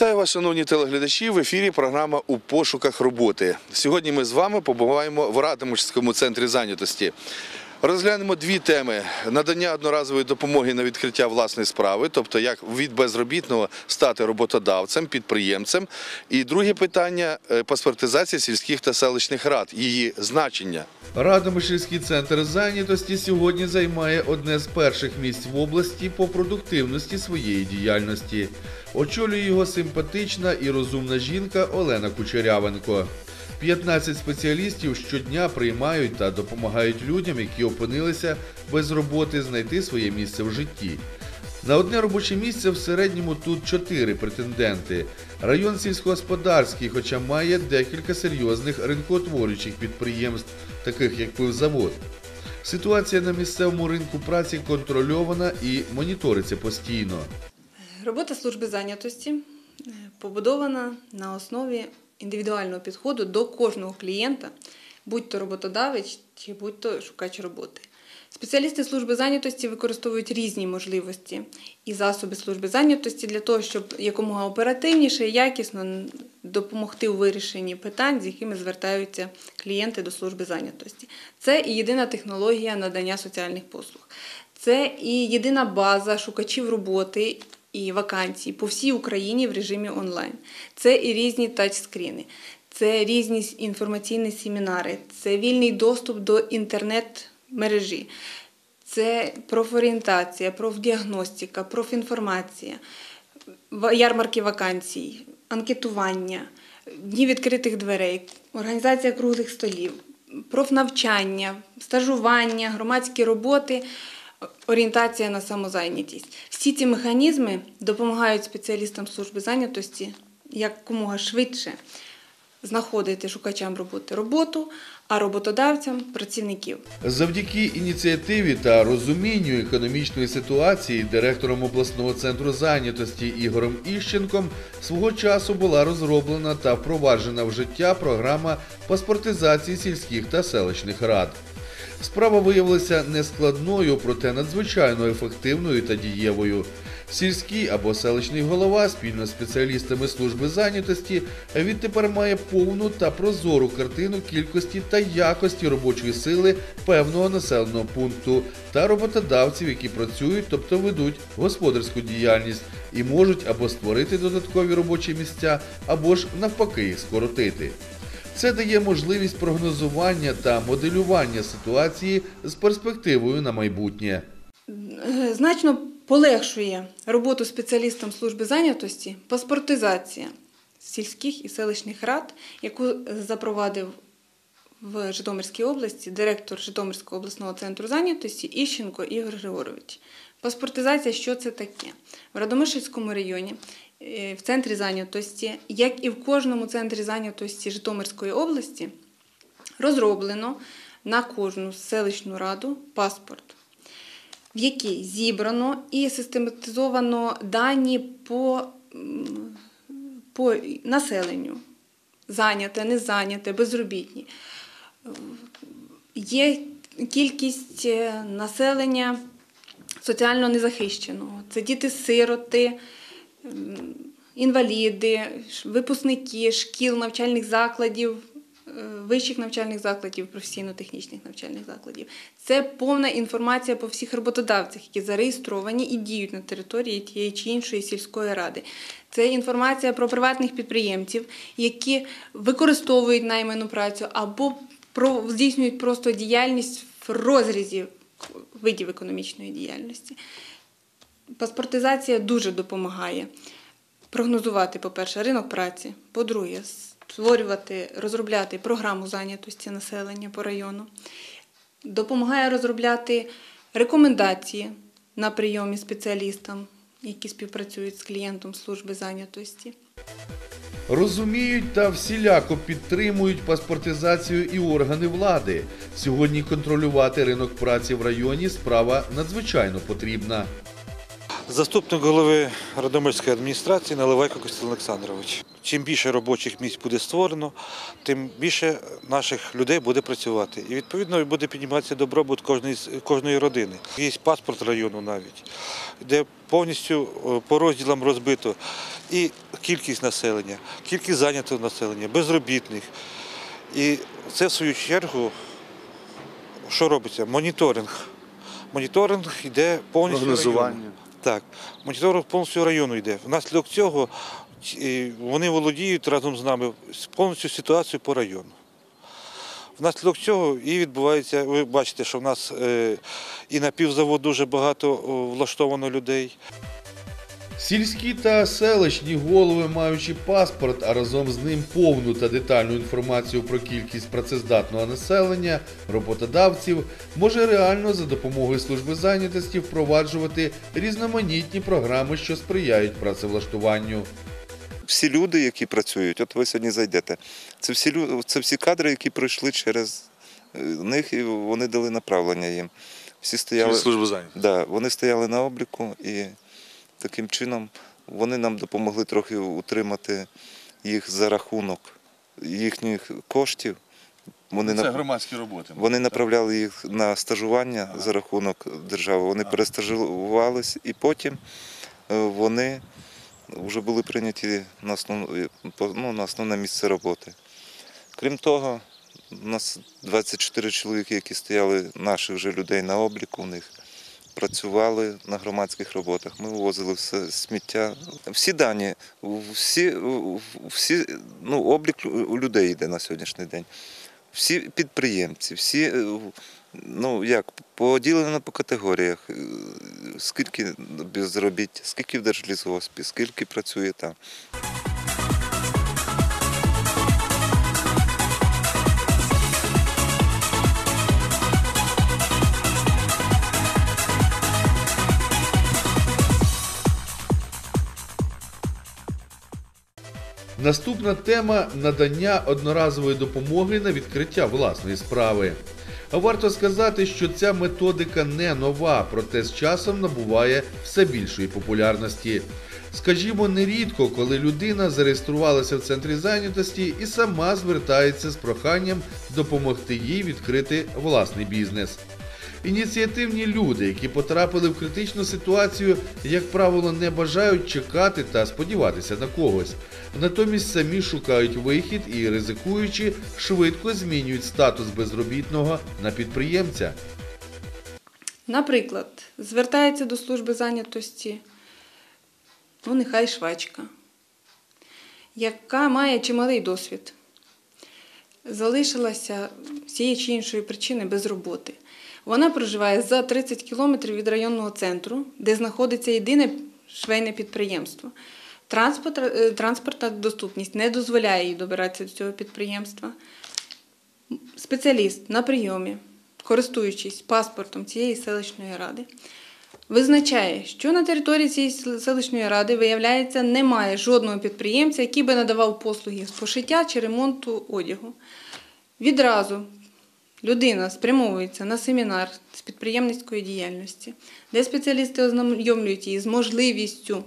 Вітаю вас, шановні телеглядачі. В ефірі програма у пошуках роботи. Сьогодні ми з вами побуваємо в Радомишльському центрі зайнятості. Розглянемо дві теми: надання одноразової допомоги на відкриття власної справи, тобто як від безробітного стати роботодавцем, підприємцем. І друге питання е, паспортизація сільських та селищних рад, її значення. Радомишльський центр зайнятості сьогодні займає одне з перших місць в області по продуктивності своєї діяльності. Очолює його симпатична і розумна жінка Олена Кучерявенко. 15 спеціалістів щодня приймають та допомагають людям, які опинилися без роботи, знайти своє місце в житті. На одне робоче місце в середньому тут чотири претенденти. Район сільськогосподарський, хоча має декілька серйозних ринкоутворюючих підприємств, таких як пивзавод. Ситуація на місцевому ринку праці контрольована і моніториться постійно. Робота служби зайнятості е, побудована на основі індивідуального підходу до кожного клієнта, будь-то роботодавець чи будь-то шукач роботи. Спеціалісти служби зайнятості використовують різні можливості і засоби служби зайнятості для того, щоб якомога оперативніше і якісно допомогти у вирішенні питань, з якими звертаються клієнти до служби зайнятості. Це і єдина технологія надання соціальних послуг. Це і єдина база шукачів роботи і вакансій по всій Україні в режимі онлайн. Це і різні тачскріни, це різні інформаційні семінари, це вільний доступ до інтернет-мережі, це профорієнтація, профдіагностика, профінформація, ярмарки вакансій, анкетування, дні відкритих дверей, організація круглих столів, профнавчання, стажування, громадські роботи, орієнтація на самозайнятість. Всі ці механізми допомагають спеціалістам служби зайнятості якомога швидше знаходити шукачам роботи роботу, а роботодавцям працівників. Завдяки ініціативі та розумінню економічної ситуації директором обласного центру зайнятості Ігорем Іщенком свого часу була розроблена та впроваджена в життя програма паспортизації сільських та селищних рад. Справа виявилася нескладною, проте надзвичайно ефективною та дієвою. Сільський або селищний голова спільно з спеціалістами служби зайнятості відтепер має повну та прозору картину кількості та якості робочої сили певного населеного пункту та роботодавців, які працюють, тобто ведуть господарську діяльність і можуть або створити додаткові робочі місця, або ж навпаки їх скоротити. Це дає можливість прогнозування та моделювання ситуації з перспективою на майбутнє. Значно полегшує роботу спеціалістам служби зайнятості паспортизація сільських і селищних рад, яку запровадив в Житомирській області директор Житомирського обласного центру зайнятості Іщенко Ігор Григорович. Паспортизація, що це таке? В Радомишльському районі, в центрі зайнятості, як і в кожному центрі зайнятості Житомирської області, розроблено на кожну селищну раду паспорт в якій зібрано і систематизовано дані по, по населенню. Зайняте, незайняте, безробітні. Є кількість е, населення соціально незахищеного. Це діти-сироти, інваліди, випускники шкіл, навчальних закладів, е, вищих навчальних закладів, професійно-технічних навчальних закладів. Це повна інформація по всіх роботодавцях, які зареєстровані і діють на території тієї чи іншої сільської ради. Це інформація про приватних підприємців, які використовують найману працю або здійснюють просто діяльність в розрізі видів економічної діяльності. Паспортизація дуже допомагає прогнозувати, по-перше, ринок праці, по-друге, створювати, розробляти програму зайнятості населення по району, допомагає розробляти рекомендації на прийомі спеціалістам, які співпрацюють з клієнтом служби зайнятості. Розуміють та всіляко підтримують паспортизацію і органи влади. Сьогодні контролювати ринок праці в районі справа надзвичайно потрібна. Заступник голови Радомирської адміністрації Наливайко Костянтин Олександрович. Чим більше робочих місць буде створено, тим більше наших людей буде працювати. І відповідно буде підніматися добробут кожної, кожної родини. Є паспорт району навіть, де повністю е, по розділам розбито і кількість населення, кількість зайнятого населення, безробітних. І це в свою чергу, що робиться? Моніторинг. Моніторинг йде повністю. Прогнозування. Так, моніторинг повністю району йде. Внаслідок цього е, вони володіють разом з нами повністю ситуацією по району. Внаслідок цього і відбувається, ви бачите, що в нас е, і на півзавод дуже багато влаштовано людей. Сільські та селищні голови, маючи паспорт, а разом з ним повну та детальну інформацію про кількість працездатного населення, роботодавців, може реально за допомогою служби зайнятості впроваджувати різноманітні програми, що сприяють працевлаштуванню. всі люди, які працюють, от ви сьогодні зайдете, це всі це всі кадри, які пройшли через е, них, і вони дали направлення їм. Всі стояли, службу зайнятості. да, вони стояли на обліку, і таким чином вони нам допомогли трохи утримати їх за рахунок їхніх коштів. Вони Це нап- громадські роботи. вони направляли їх на стажування за рахунок держави. Вони перестажувались і потім е, вони вже були прийняті на основне, ну, на основне місце роботи. Крім того, у нас 24 чоловіки, які стояли наших же людей на обліку у них. Працювали на громадських роботах. Ми вивозили все сміття. Всі дані, всі, всі ну, облік у людей йде на сьогоднішній день всі підприємці, всі ну як поділено по категоріях, скільки безробіття, скільки в держлісгоспі, скільки працює там. Наступна тема надання одноразової допомоги на відкриття власної справи. Варто сказати, що ця методика не нова, проте з часом набуває все більшої популярності. Скажімо, нерідко, коли людина зареєструвалася в центрі зайнятості і сама звертається з проханням допомогти їй відкрити власний бізнес. Ініціативні люди, які потрапили в критичну ситуацію, як правило, не бажають чекати та сподіватися на когось. Натомість самі шукають вихід і, ризикуючи, швидко змінюють статус безробітного на підприємця. Наприклад, звертається до служби зайнятості, ну, нехай швачка, яка має чималий досвід, залишилася з цієї чи іншої причини без роботи. Вона проживає за 30 кілометрів від районного центру, де знаходиться єдине швейне підприємство. Транспорт, е, транспортна доступність не дозволяє їй добиратися до цього підприємства. Спеціаліст на прийомі, користуючись паспортом цієї селищної ради, визначає, що на території цієї селищної ради, виявляється, немає жодного підприємця, який би надавав послуги з пошиття чи ремонту одягу. Відразу людина спрямовується на семінар з підприємницької діяльності, де спеціалісти ознайомлюють її з можливістю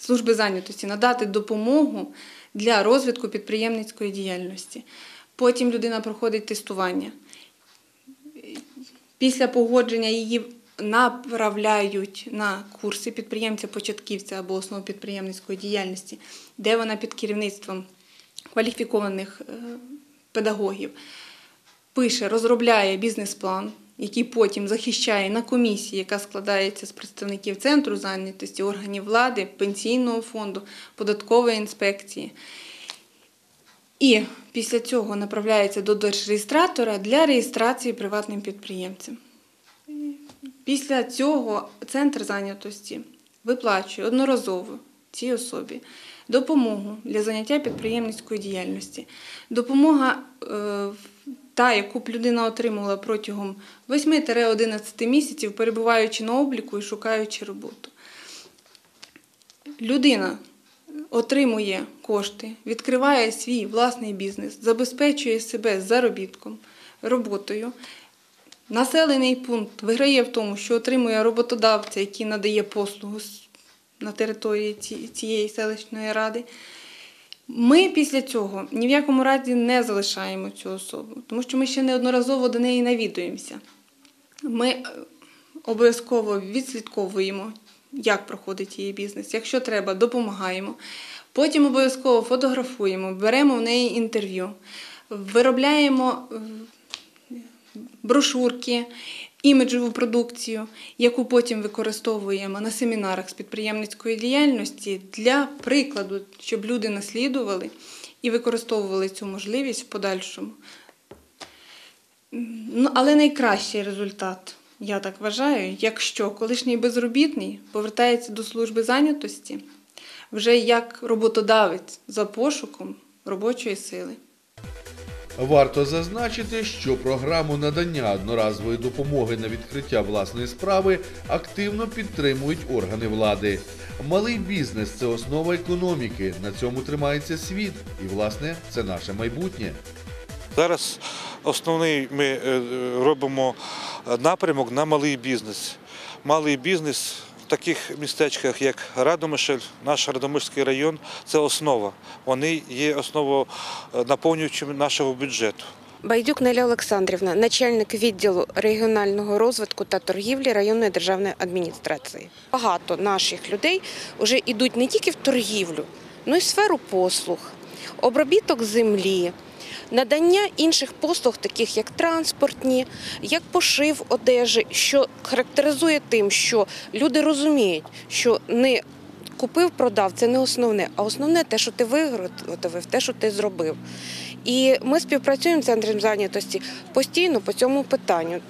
служби зайнятості надати допомогу для розвитку підприємницької діяльності. Потім людина проходить тестування. Після погодження її направляють на курси підприємця-початківця або основ підприємницької діяльності, де вона під керівництвом кваліфікованих е, педагогів пише, розробляє бізнес-план, який потім захищає на комісії, яка складається з представників центру зайнятості, органів влади, пенсійного фонду, податкової інспекції. І після цього направляється до держреєстратора для реєстрації приватним підприємцем. Після цього центр зайнятості виплачує одноразово цій особі допомогу для заняття підприємницької діяльності. Допомога е, та, яку б людина отримувала протягом 8-11 місяців, перебуваючи на обліку і шукаючи роботу. Людина отримує кошти, відкриває свій власний бізнес, забезпечує себе заробітком, роботою. населений пункт виграє в тому, що отримує роботодавця, який надає послугу на території цієї селищної ради, ми після цього ні в якому разі не залишаємо цю особу, тому що ми ще неодноразово до неї навідуємося. Ми е, обов'язково відслідковуємо, як проходить її бізнес. Якщо треба, допомагаємо. Потім обов'язково фотографуємо, беремо в неї інтерв'ю, виробляємо е, брошурки, іміджову продукцію, яку потім використовуємо на семінарах з підприємницької діяльності для прикладу, щоб люди наслідували і використовували цю можливість в подальшому. Ну, але найкращий результат, я так вважаю, якщо колишній безробітний повертається до служби зайнятості вже як роботодавець за пошуком робочої сили. Варто зазначити, що програму надання одноразової допомоги на відкриття власної справи активно підтримують органи влади. Малий бізнес це основа економіки. На цьому тримається світ, і власне це наше майбутнє. Зараз основний ми е, робимо напрямок на малий бізнес. Малий бізнес таких містечках, як Радомишль, наш Радомишльський район, це основа. Вони є основонаповнюючим нашого бюджету. Байдюк Неля Олександрівна, начальник відділу регіонального розвитку та торгівлі районної державної адміністрації. Багато наших людей вже йдуть не тільки в торгівлю, але й в сферу послуг, обробіток землі, надання інших послуг, таких як транспортні, як пошив одежі, що характеризує тим, що люди розуміють, що не купив, продав це не основне, а основне те, що ти виготовив, те, що ти зробив. І ми співпрацюємо з центром зайнятості постійно по цьому питанню.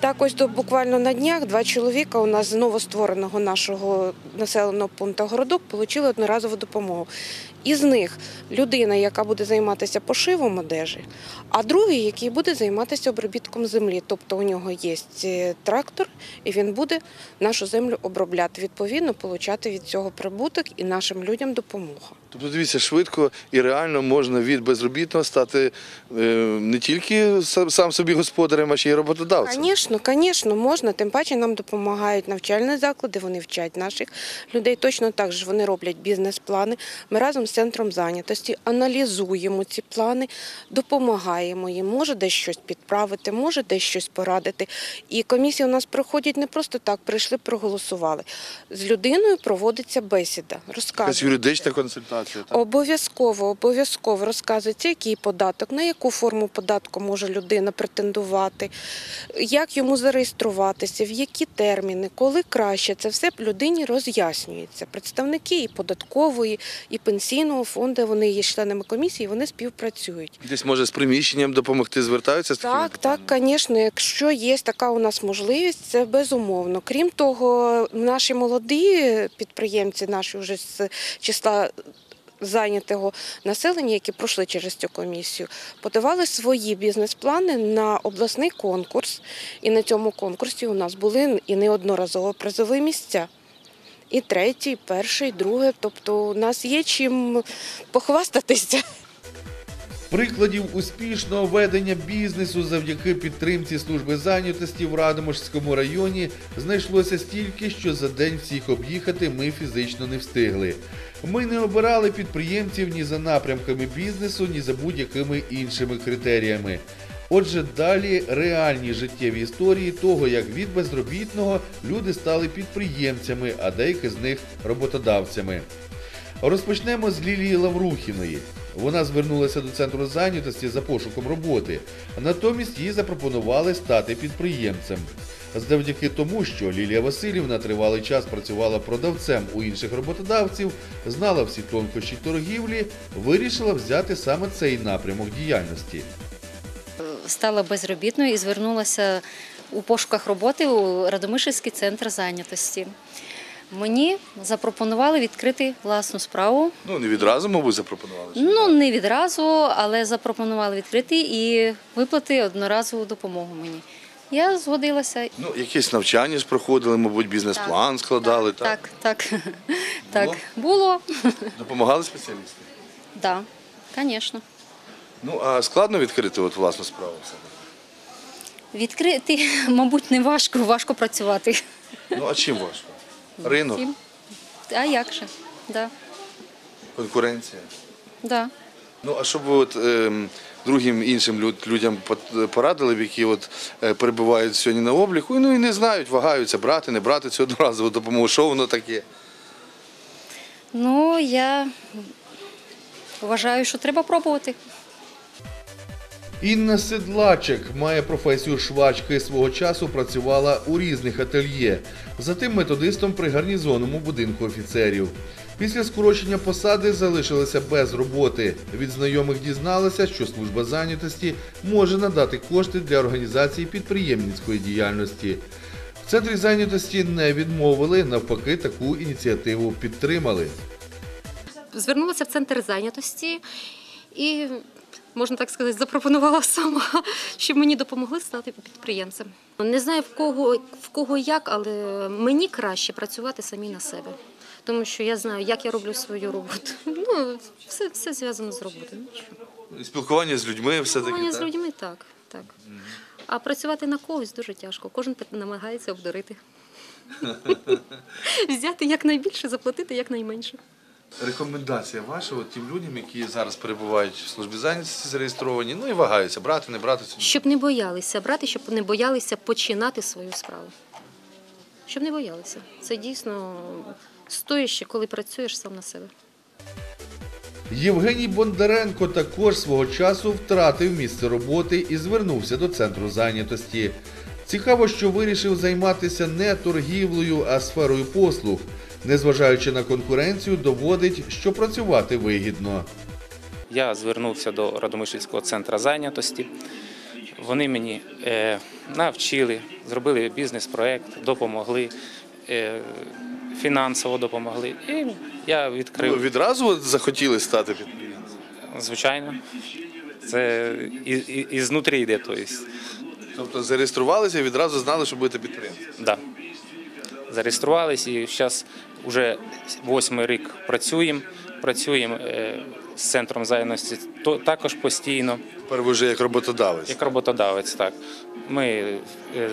Так, ось до буквально на днях два чоловіка у нас з новоствореного нашого населеного пункту городок отримали одноразову допомогу. Із них людина, яка буде займатися пошивом одежі, а другий, який буде займатися обробітком землі. Тобто у нього є е, трактор, і він буде нашу землю обробляти. Відповідно, отримати від цього прибуток і нашим людям допомога. Тобто, дивіться, швидко і реально можна від безробітного стати е, не тільки сам сам собі господарем, а ще й роботодавцем. Звісно, звісно, можна. Тим паче нам допомагають навчальні заклади, вони вчать наших людей. Точно так же вони роблять бізнес-плани. Ми разом з центром зайнятості аналізуємо ці плани, допомагаємо їм. Може десь щось підправити, може десь щось порадити. І комісії у нас проходять не просто так, прийшли, проголосували. З людиною проводиться бесіда, Якась юридична консультація. Так? Обов'язково, обов'язково розказується, який податок, на яку форму податку може людина претендувати, як йому зареєструватися, в які терміни, коли краще. Це все людині роз'яснюється. Представники і податкової, і пенсійного фонду, вони є членами комісії, вони співпрацюють. Десь може з приміщенням допомогти, звертаються з Так, так, звісно, якщо є така у нас можливість, це безумовно. Крім того, наші молоді підприємці, наші вже з числа зайнятого населення, які пройшли через цю комісію, подавали свої бізнес-плани на обласний конкурс. І на цьому конкурсі у нас були і неодноразово призові місця. І третій, перший, друге. Тобто у нас є чим похвастатися. Прикладів успішного ведення бізнесу завдяки підтримці служби зайнятості в Радомишльському районі знайшлося стільки, що за день всіх об'їхати ми фізично не встигли. Ми не обирали підприємців ні за напрямками бізнесу, ні за будь-якими іншими критеріями. Отже, далі реальні життєві історії того, як від безробітного люди стали підприємцями, а деякі з них роботодавцями. Розпочнемо з Лілії Лаврухіної. Вона звернулася до центру зайнятості за пошуком роботи, натомість їй запропонували стати підприємцем. Завдяки тому, що Лілія Васильівна тривалий час працювала продавцем у інших роботодавців, знала всі тонкощі торгівлі, вирішила взяти саме цей напрямок діяльності. стала безробітною і звернулася у пошуках роботи у Радомишльський центр зайнятості. Мені запропонували відкрити власну справу. Ну не відразу, мабуть, запропонували. Ну, не відразу, але запропонували відкрити і виплати одноразову допомогу мені. Я згодилася. Ну, якесь навчання ж проходили, мабуть, бізнес-план складали. Так, Так, так. Так, було. Допомагали спеціалісти. Так, звісно. Ну а складно відкрити от власну справу. Відкрити, мабуть, не важко, важко працювати. Ну а чим важко? Ринок, А як же? Да. конкуренція. Да. Ну а що б ви от ем, другим іншим люд- людям порадили, які от е, перебувають сьогодні на обліку, ну і не знають, вагаються брати, не брати цю одноразову допомогу. Що воно таке? Ну, я вважаю, що треба пробувати. Інна Седлачик має професію швачки. Свого часу працювала у різних ательє. Затим методистом при гарнізонному будинку офіцерів. Після скорочення посади залишилася без роботи. Від знайомих дізналася, що служба зайнятості може надати кошти для організації підприємницької діяльності. В центрі зайнятості не відмовили, навпаки, таку ініціативу підтримали. звернулася в центр зайнятості і, можна так сказати, запропонувала сама, щоб мені допомогли стати підприємцем. Не знаю в кого, в кого як, але мені краще працювати самі на себе. Тому що я знаю, як я роблю свою роботу. Ну, все, все зв'язано з роботою. Спілкування з людьми все Спілкування з людьми так, так. А працювати на когось дуже тяжко. Кожен намагається обдурити. Взяти якнайбільше, заплатити якнайменше. Рекомендація ваша от тим людям, які зараз перебувають в службі зайнятості зареєстровані, ну і вагаються, брати, не брати цю. Щоб не боялися брати, щоб не боялися починати свою справу. Щоб не боялися. Це дійсно стоїще, коли працюєш сам на себе. Євгеній Бондаренко також свого часу втратив місце роботи і звернувся до центру зайнятості. Цікаво, що вирішив займатися не торгівлею, а сферою послуг. Незважаючи на конкуренцію, доводить, що працювати вигідно. Я звернувся до Радомишльського центру зайнятості. Вони мені е, навчили, зробили бізнес-проект, допомогли, е, фінансово допомогли. І я відкрив, відразу захотіли стати підприємцем. звичайно, це і, і, і знутрі йде. Тобто, Тобто зареєструвалися і відразу знали, що будете підприємцем. да. Зареєструвались і зараз вже восьмий рік працюємо. Працюємо е, з центром зайнятості то- також постійно. Тепер ви вже як роботодавець. Як роботодавець, так. Ми, е,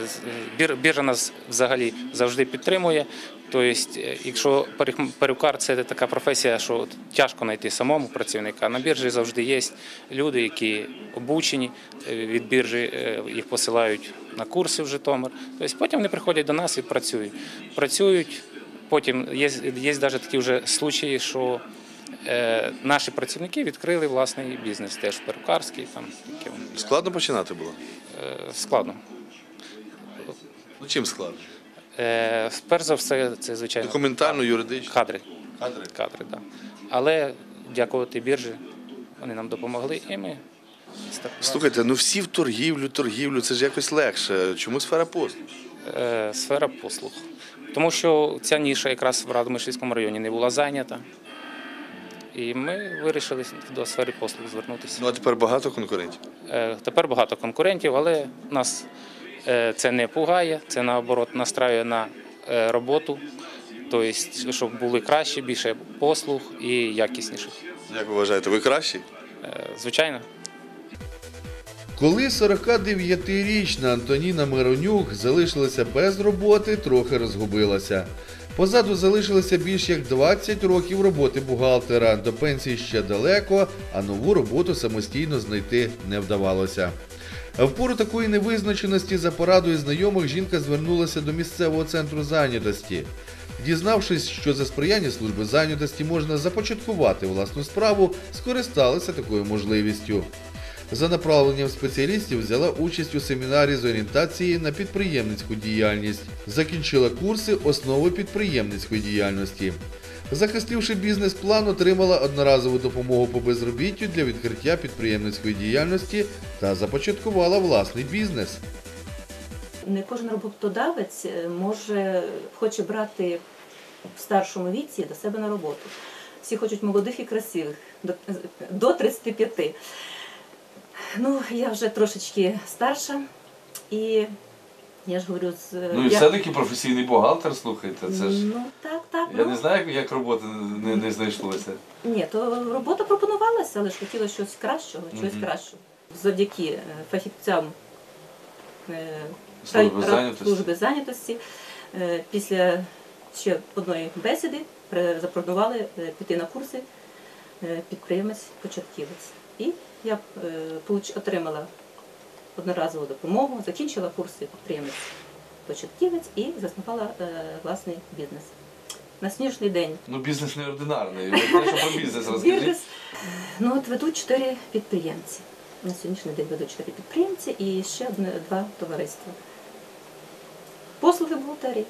бір- біржа нас взагалі завжди підтримує. Тобто, е, якщо перук- перукар це така професія, що тяжко знайти самому працівника. На біржі завжди є люди, які обучені е, від біржі, е, їх посилають на курси в Житомир. Тобто потім вони приходять до нас і працюють. Працюють, потім є, є навіть такі вже случаї, що е, наші працівники відкрили власний бізнес, теж перукарський, там таке. Складно починати було? Е, Складно. Ну чим складно? Е, Перш за все, це звичайно Документально, юридично. кадри. Кадри. Кадри, да. Але дякувати біржі, вони нам допомогли, і ми. Слухайте, ну всі в торгівлю, торгівлю, це ж якось легше. Чому сфера послуг? Е, сфера послуг. Тому що ця ніша якраз в Радомишльському районі не була зайнята. І ми вирішили до сфери послуг звернутися. Ну а тепер багато конкурентів. Е, Тепер багато конкурентів, але нас е, це не пугає, це наоборот настраює на е, роботу, тобто, щоб були краще, більше послуг і якісніших. Як ви вважаєте, ви кращі? Звичайно. Коли 49-річна Антоніна Миронюк залишилася без роботи, трохи розгубилася. Позаду залишилося більш як 20 років роботи бухгалтера. До пенсії ще далеко, а нову роботу самостійно знайти не вдавалося. В пору такої невизначеності за порадою знайомих жінка звернулася до місцевого центру зайнятості. Дізнавшись, що за сприяння служби зайнятості можна започаткувати власну справу, скористалася такою можливістю. За направленням спеціалістів взяла участь у семінарі з орієнтації на підприємницьку діяльність. Закінчила курси основи підприємницької діяльності. Захистивши бізнес-план, отримала одноразову допомогу по безробіттю для відкриття підприємницької діяльності та започаткувала власний бізнес. Не кожен роботодавець е, може хоче брати в старшому віці до себе на роботу. Всі хочуть молодих і красивих до, до 35. Ну, я вже трошечки старша, і я ж говорю, з Ну і я- все-таки професійний бухгалтер, слухайте, це ж. Ну так, так. Я ну, не знаю, як- роботи не, не знайшлося. Ні, то робота пропонувалася, але ж хотіла щось кращого, щось Мгм. кращого. Завдяки е, фахівцям е, Служби рай- зайнятості. служби зайнятості. Е, Після ще одної бесіди при- запропонували е, піти на курси е, підприємець-початківець. І я е, отримала одноразову допомогу, закінчила курси підприємець-початківець і заснувала е, власний бізнес. На сьогоднішній день Ну, бізнес неординарний. Що про бізнес розкажіть. бізнес ну, от ведуть чотири підприємці. На сьогоднішній день ведуть чотири підприємці і ще одне, два товариства. Послуги бухгалтерії.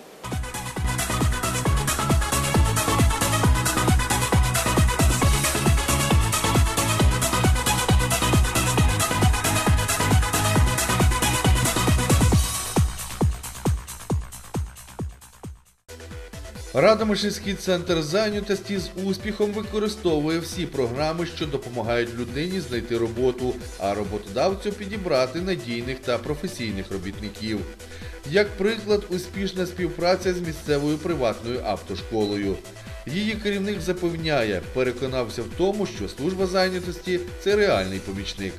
Радомишльський центр зайнятості з успіхом використовує всі програми, що допомагають людині знайти роботу, а роботодавцю підібрати надійних та професійних робітників. Як приклад, успішна співпраця з місцевою приватною автошколою. Її керівник запевняє, переконався в тому, що служба зайнятості це реальний помічник.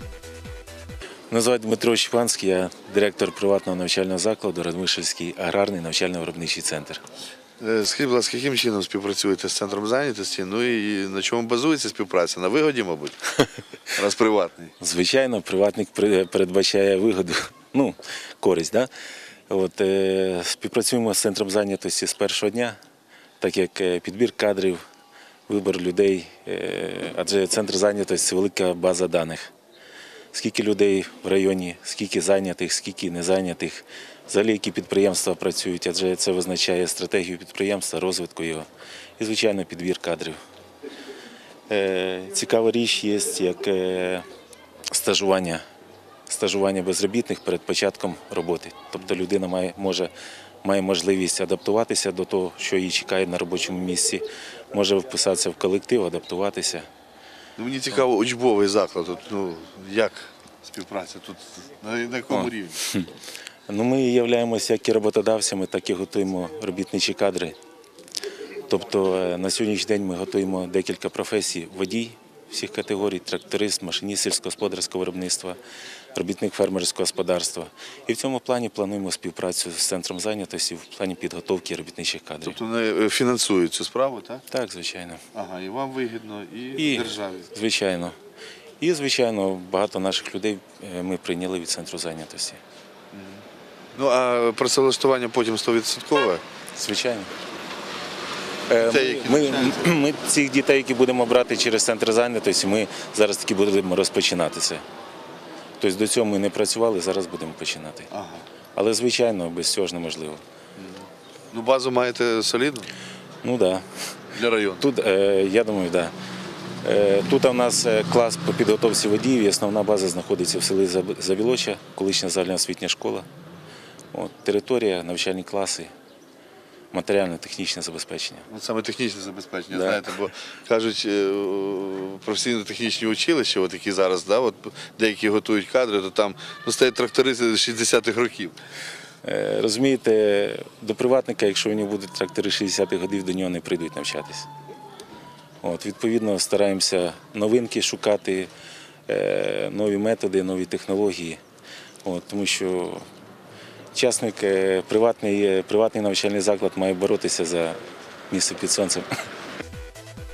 Мене звати Дмитро Щепанський, я директор приватного навчального закладу Радмишельський аграрний навчально-виробничий центр. Скажіть, будь ласка, яким чином співпрацюєте з центром зайнятості? Ну і на чому базується співпраця? На вигоді, мабуть, раз приватний. Звичайно, приватник передбачає вигоду, ну, користь. Да? От, е, співпрацюємо з центром зайнятості з першого дня, так як е, підбір кадрів, вибір людей, е, адже центр зайнятості це велика база даних. Скільки людей в районі, скільки зайнятих, скільки незайнятих, взагалі які підприємства працюють, адже це визначає стратегію підприємства, розвитку його і, звичайно, підбір кадрів. Е, Цікава річ є як е, стажування, стажування безробітних перед початком роботи. Тобто людина має, може, має можливість адаптуватися до того, що її чекає на робочому місці, може вписатися в колектив, адаптуватися. Ну, мені цікаво, учбовий заклад. От, ну, як співпраця тут? На, на якому О. рівні? Ну, ми являємося як і роботодавцями, так і готуємо робітничі кадри. Тобто е, на сьогоднішній день ми готуємо декілька професій: водій всіх категорій, тракторист, машиніст сільськогосподарського виробництва, робітник фермерського господарства. І в цьому плані плануємо співпрацю з центром зайнятості в плані підготовки робітничих кадрів. Тобто вони е, фінансують цю справу, так? Так, звичайно. Ага, і вам вигідно, і, І, державі. звичайно. І, звичайно, багато наших людей е, ми прийняли від центру зайнятості. Ну а працевлаштування потім 100%? Звичайно. Е, Дітей, Ми, які ми, ми цих дітей, які будемо брати через центр зайнятості, ми зараз таки будемо розпочинати це. Тобто до цього ми не працювали, зараз будемо починати. Ага. Але, звичайно, без цього ж неможливо. Ну, базу маєте солідну Ну так. Да. для району. Тут, е, я думаю, так. Да. Е, тут у нас клас по підготовці водіїв, і основна база знаходиться в селі Завілоча, колишня загальноосвітня школа. От, територія, навчальні класи, матеріально-технічне забезпечення. Ну, саме технічне забезпечення, Да. знаєте, бо кажуть, е, професійно-технічні училища, от які зараз, да, от деякі готують кадри, то там ну, стоять трактористи 60-х років. Е, Розумієте, до приватника, якщо у нього будуть трактори 60-х годів, до нього не прийдуть навчатись. От, відповідно, стараємося новинки шукати, е, нові методи, нові технології. От, тому що часник, е, приватний, приватний навчальний заклад має боротися за місце під сонцем.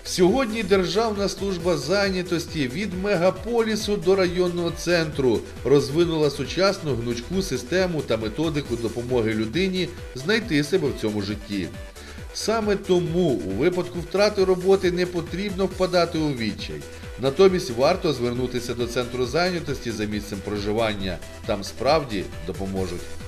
Сьогодні Державна служба зайнятості від мегаполісу до районного центру розвинула сучасну гнучку систему та методику допомоги людині знайти себе в цьому житті. Саме тому у випадку втрати роботи не потрібно впадати у відчай. Натомість варто звернутися до центру зайнятості за місцем проживання. Там справді допоможуть.